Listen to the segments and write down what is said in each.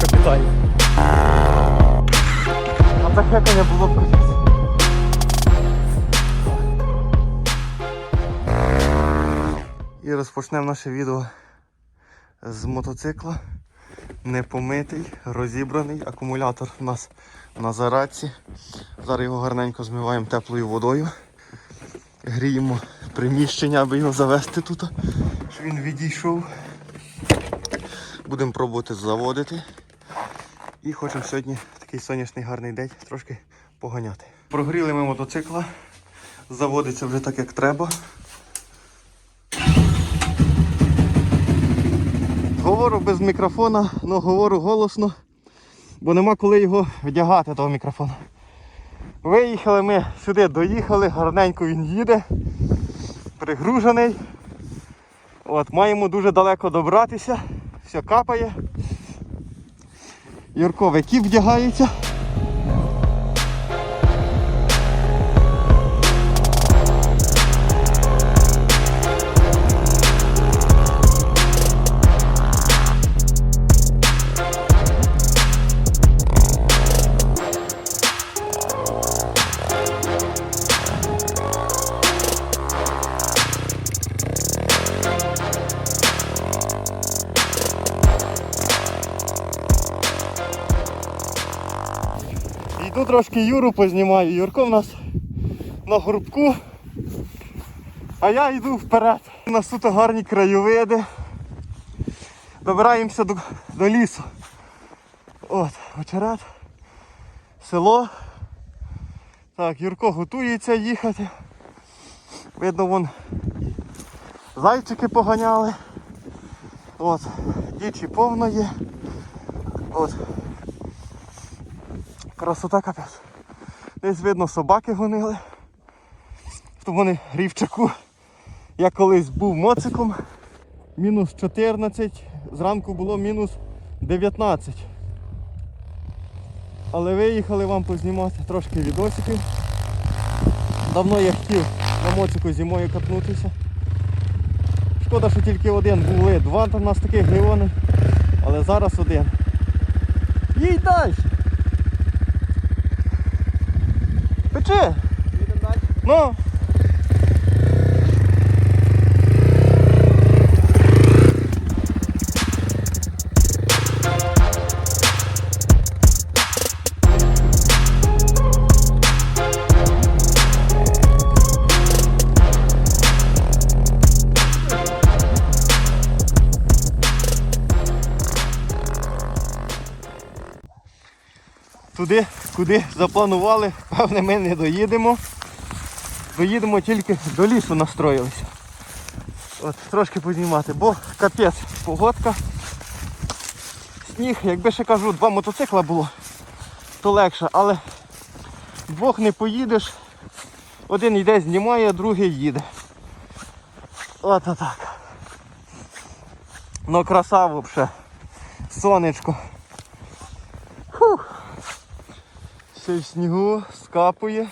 Капітально. А так хекання було процес. І розпочнемо наше відео з мотоцикла. Непомитий, розібраний. Акумулятор у нас на зарадці. Зараз його гарненько змиваємо теплою водою. Гріємо приміщення, аби його завести тут, щоб він відійшов. Будемо пробувати заводити. І хочемо сьогодні такий сонячний гарний день трошки поганяти. Прогріли ми мотоцикла. Заводиться вже так, як треба. Говорю без мікрофона, але говорю голосно, бо нема коли його вдягати того мікрофона. Виїхали ми сюди, доїхали, гарненько він їде, пригружений. От, маємо дуже далеко добратися, все капає. Юрко які вдягається. Трошки Юру познімаю. Юрко в нас на горбку. А я йду вперед. У нас тут гарні краєвиди. Добираємося до, до лісу. От, очерет. Село. Так, Юрко готується їхати. Видно, вон зайчики поганяли. От, дічі повно є. От. Красота капець. Десь видно собаки гонили. То вони рівчаку. Я колись був моциком. Мінус 14, зранку було мінус 19. Але виїхали вам познімати трошки відосиків. Давно я хотів на моцику зимою катнутися. Шкода, що тільки один були. Два там у нас таких геони, але зараз один. Їдь далі! Пече! Ну. Туди, куди запланували, певне, ми не доїдемо. Доїдемо тільки до лісу настроїлися. От, трошки познімати, бо капець погодка. Сніг, якби ще кажу, два мотоцикла було, то легше, але двох не поїдеш. Один йде, знімає, другий їде. От отак. Ну краса взагалі. Сонечко. Фух. Все в снігу скапує.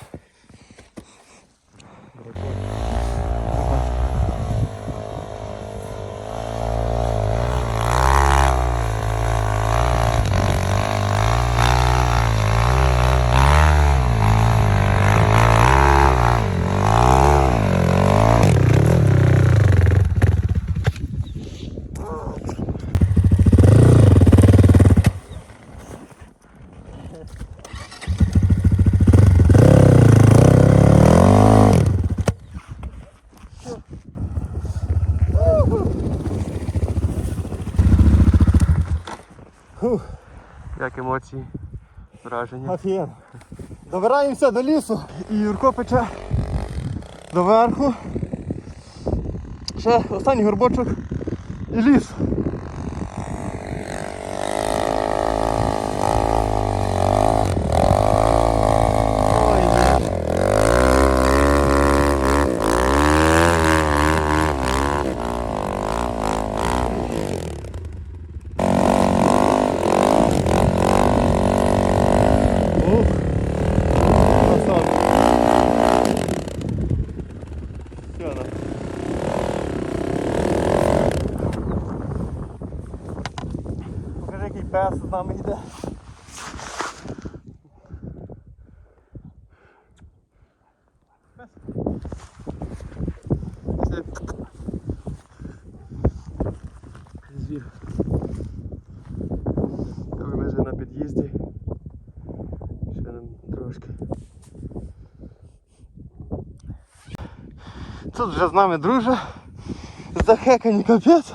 Як емоції, враження. Офігенно. Добираємося до лісу і Юрко пече доверху. Ще останній горбочок і ліс. пес з нами йде. Це звір. Але ми вже на під'їзді. Ще нам трошки. Тут вже з нами друже. Захекані капець.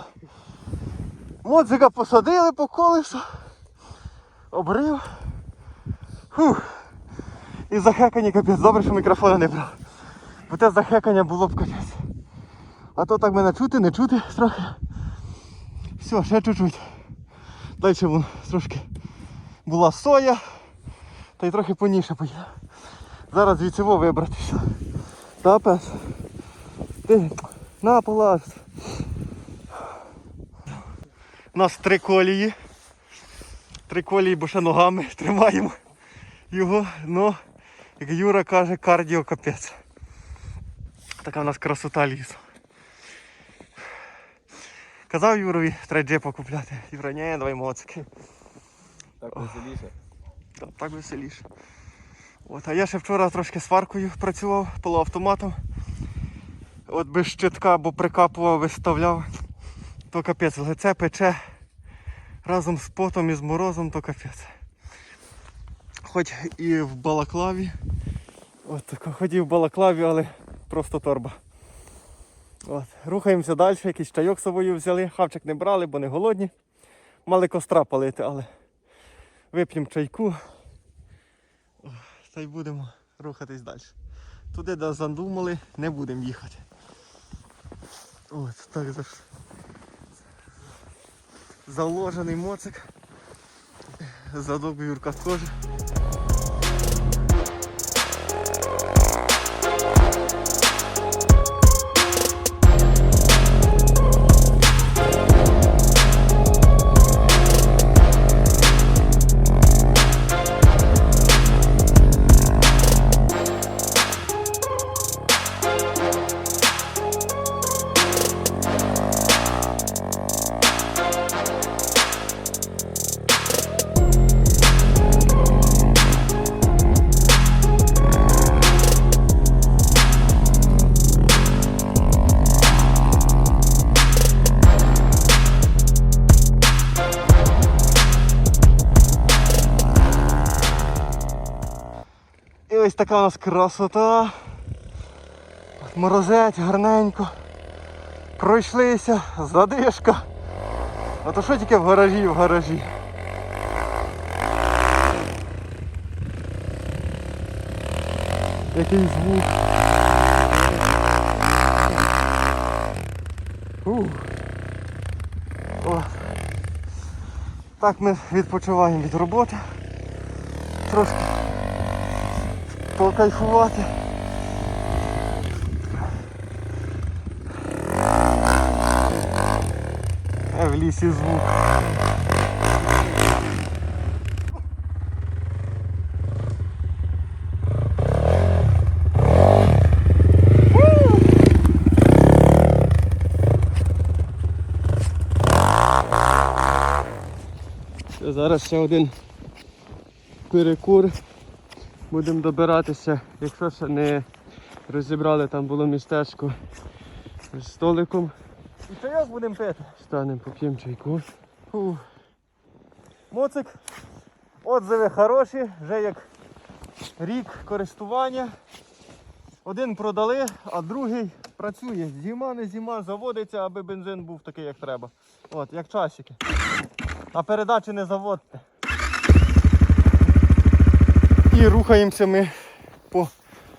Моцика посадили по колесу. Обрив. Фух. І захекані капець. Добре, що мікрофона не брав. Бо те захекання було б капець. А то так мене чути, не чути трохи. Все, ще чуть-чуть. Далі вон трошки була соя. Та й трохи поніше поїде. Зараз звідси во вибратися. Та пес. Ти на полаз. У нас три колії. Три колії, бо ще ногами тримаємо його, ну, як Юра каже, кардіо капець. Така в нас красота лісу. Казав Юрові, треба джепа купляти. Юра, ні, давай моцики. Так веселіше. Так, так веселіше. От, а я ще вчора трошки сваркою працював полуавтоматом. От без щитка, бо прикапував, виставляв. То капець, лице пече разом з потом і з морозом, то капець. Хоч і в балаклаві. От, хоч і в балаклаві, але просто торба. От, рухаємося далі, якийсь чайок з собою взяли, хавчик не брали, бо не голодні. Мали костра палити, але вип'ємо чайку. Та й будемо рухатись далі. Туди, де задумали, не будемо їхати. От, так заш... Заложений моцик. Задок Юрка теж. Така у нас красота. Морозець гарненько. Пройшлися, задишка. А то що тільки в гаражі, в гаражі. Який звук. Так ми відпочиваємо від роботи. Трошки покайфувати. Е, в лісі звук. Зараз ще один перекур. Будемо добиратися, якщо ще не розібрали, там було містечко з столиком. І чайок будемо пити. Станемо, поп'ємо чайку. Фу. Моцик. Отзиви хороші, вже як рік користування. Один продали, а другий працює. Зима, не зима, заводиться, аби бензин був такий, як треба. От, як часики. А передачі не заводьте. І рухаємося ми по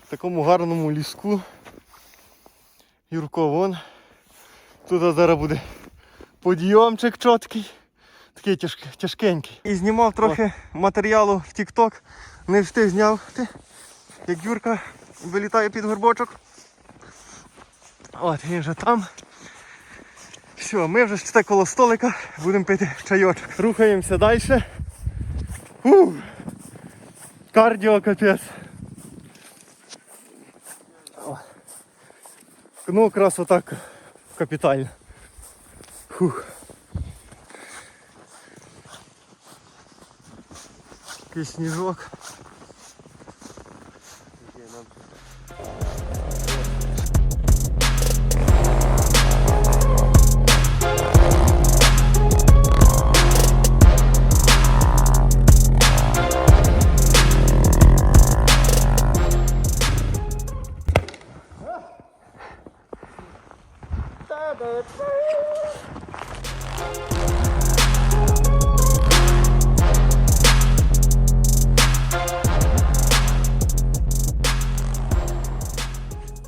такому гарному ліску. Юрко вон. Тут зараз буде подйомчик чіткий, такий тяжк, тяжкенький. І знімав трохи матеріалу в TikTok. Не встиг зняти, як Юрка вилітає під горбочок. От, він вже там. Все, ми вже коло столика будемо пити чайочок. Рухаємося далі. Ух. Кардіо капець. Ну якраз отак капітально. Фух. Який сніжок.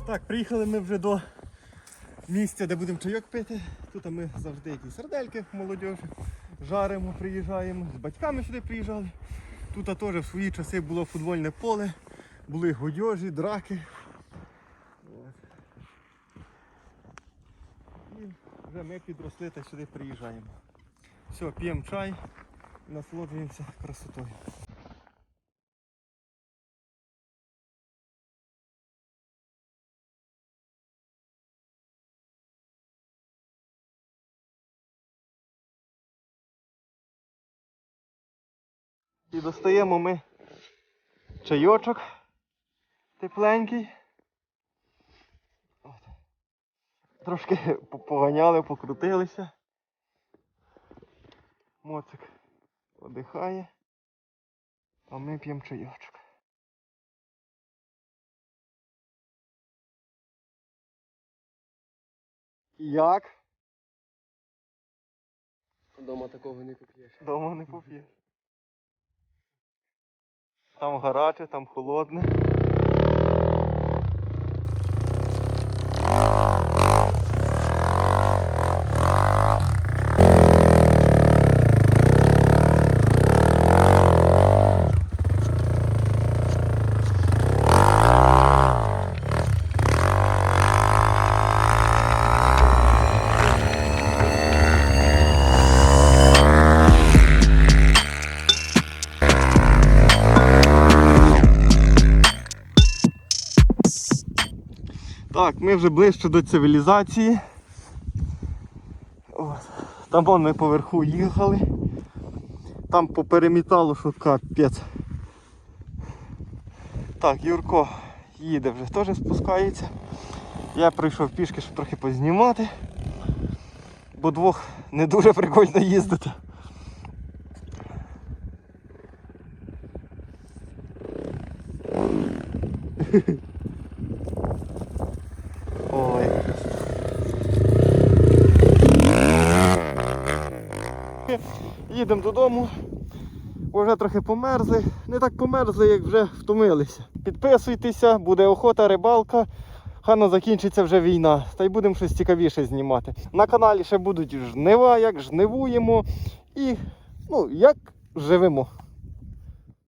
Так, приїхали ми вже до місця, де будемо чайок пити. Тут ми завжди якісь сардельки молодіжі жаримо, приїжджаємо. З батьками сюди приїжджали. Тут теж в свої часи було футбольне поле, були годьожі, драки. От. І вже ми підросли та сюди приїжджаємо. Все, п'ємо чай, насолоджуємося красотою. І достаємо ми чайочок тепленький. От. Трошки по- поганяли, покрутилися. Моцик одихає, а ми п'ємо чайочок. Як? Дома такого не поп'єш. Дома не поп'єш. Там гаряче, там холодне. Ми вже ближче до цивілізації. От. Там вон ми поверху їхали. Там поперемітало, що капець. Так, Юрко їде вже теж спускається. Я прийшов пішки, щоб трохи познімати. Бо двох не дуже прикольно їздити. Їдемо додому. Вже трохи померзли. Не так померзли, як вже втомилися. Підписуйтеся, буде охота, рибалка. Хано закінчиться вже війна. Та й будемо щось цікавіше знімати. На каналі ще будуть жнива, як жнивуємо і ну, як живемо.